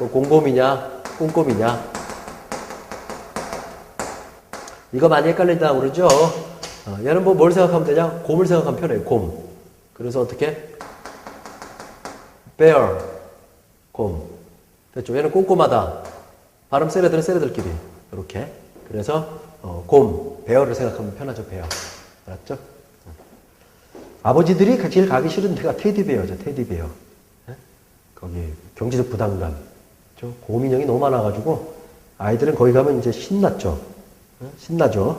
뭐 곰곰이냐, 꼼꼼이냐. 이거 많이 헷갈린다 그러죠? 어, 얘는 뭐 뭘 생각하면 되냐? 곰을 생각하면 편해요, 곰. 그래서 어떻게? bear, 곰. 됐죠? 얘는 꼼꼼하다. 발음 세레들은 세레들끼리. 이렇게. 그래서, 어, 곰, bear를 생각하면 편하죠, bear. 알았죠? 아버지들이 제일 가기 싫은 데가 테디베어죠, 테디베어. 예? 거기 경제적 부담감. 저 고민형이 너무 많아가지고 아이들은 거기 가면 이제 신났죠. 예? 신나죠.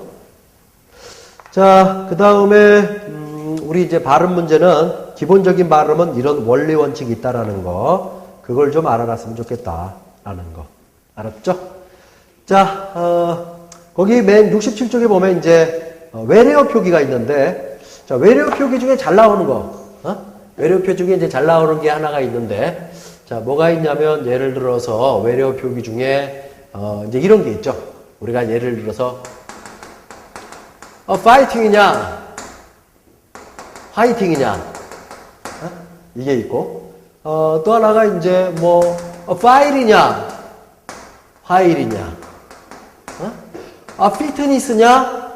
자, 그 다음에 음, 우리 이제 발음 문제는 기본적인 발음은 이런 원리 원칙이 있다라는 거 그걸 좀 알아놨으면 좋겠다라는 거 알았죠? 자, 어, 거기 맨 67쪽에 보면 이제 어, 외래어 표기가 있는데 자, 외래어 표기 중에 잘 나오는 거 어? 외래어 표기 중에 이제 잘 나오는 게 하나가 있는데 자, 뭐가 있냐면 예를 들어서 외래어 표기 중에 어, 이제 이런 게 있죠. 우리가 예를 들어서 어, 파이팅이냐, 화이팅이냐, 어? 이게 있고, 어, 또 하나가 이제 뭐, 어, 파일이냐, 화일이냐, 어? 아, 피트니스냐,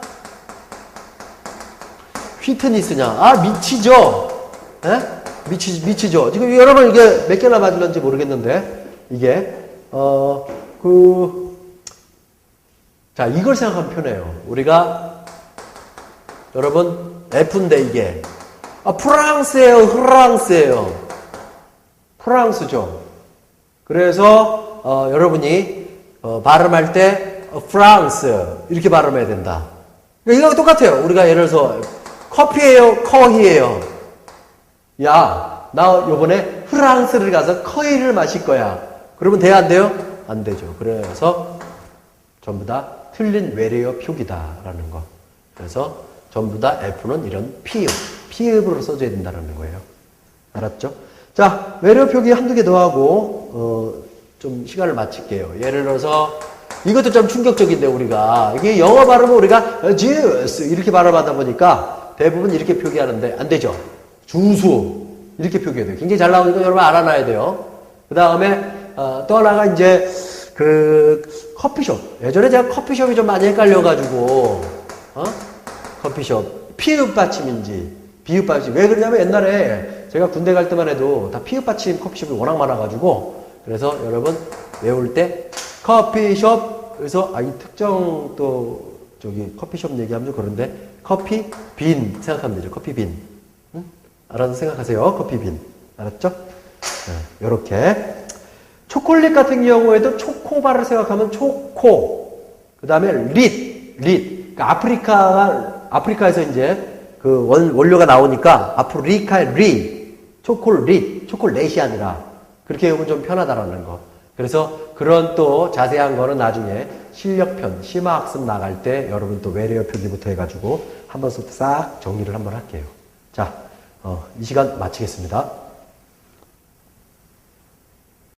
휘트니스냐, 아, 미치죠, 에? 미치, 미치죠. 지금 여러분 이게 몇 개나 맞을런지 모르겠는데, 이게, 어, 그, 자, 이걸 생각하면 편해요. 우리가 여러분 F인데 이게 아, 프랑스예요, 프랑스예요. 프랑스죠. 그래서 어, 여러분이 어, 발음할 때 어, 프랑스 이렇게 발음해야 된다. 그러니까 이거 똑같아요. 우리가 예를 들어서 커피예요, 커히예요. 야, 나 요번에 프랑스를 가서 커히를 마실 거야. 그러면 돼야 안 돼요? 안 되죠. 그래서 전부 다 틀린 외래어 표기다라는 거. 그래서 전부 다 F는 이런 피읍, 피읍으로 써줘야 된다는 거예요. 알았죠? 자, 외래어 표기 한두 개 더 하고, 어, 좀 시간을 마칠게요. 예를 들어서, 이것도 좀 충격적인데, 우리가. 이게 영어 발음은 우리가, juice, 이렇게 발음하다 보니까 대부분 이렇게 표기하는데, 안 되죠? 주수, 이렇게 표기해야 돼요. 굉장히 잘 나오니까 여러분 알아놔야 돼요. 그 다음에, 어, 또 하나가 이제, 그, 커피숍. 예전에 제가 커피숍이 좀 많이 헷갈려가지고, 어? 커피숍 피읍 받침인지 비읍 받침 왜 그러냐면 옛날에 제가 군대 갈 때만 해도 다 피읍 받침 커피숍이 워낙 많아가지고 그래서 여러분 외울 때 커피숍 그래서 아이 특정 또 저기 커피숍 얘기하면 좀 그런데 커피 빈 생각하면 되죠 커피 빈 응? 알아서 생각하세요 커피 빈 알았죠? 네, 요렇게 초콜릿 같은 경우에도 초코바를 생각하면 초코 그 다음에 릿, 릿 그러니까 아프리카가 아프리카에서 이제 그 원, 원료가 나오니까 앞으로 리카의 리, 초콜릿, 초콜릿이 아니라 그렇게 하면 좀 편하다라는 거. 그래서 그런 또 자세한 거는 나중에 실력편, 심화학습 나갈 때 여러분 또 외래어 표기부터 해가지고 한번 싹 정리를 한번 할게요. 자, 어, 이 시간 마치겠습니다.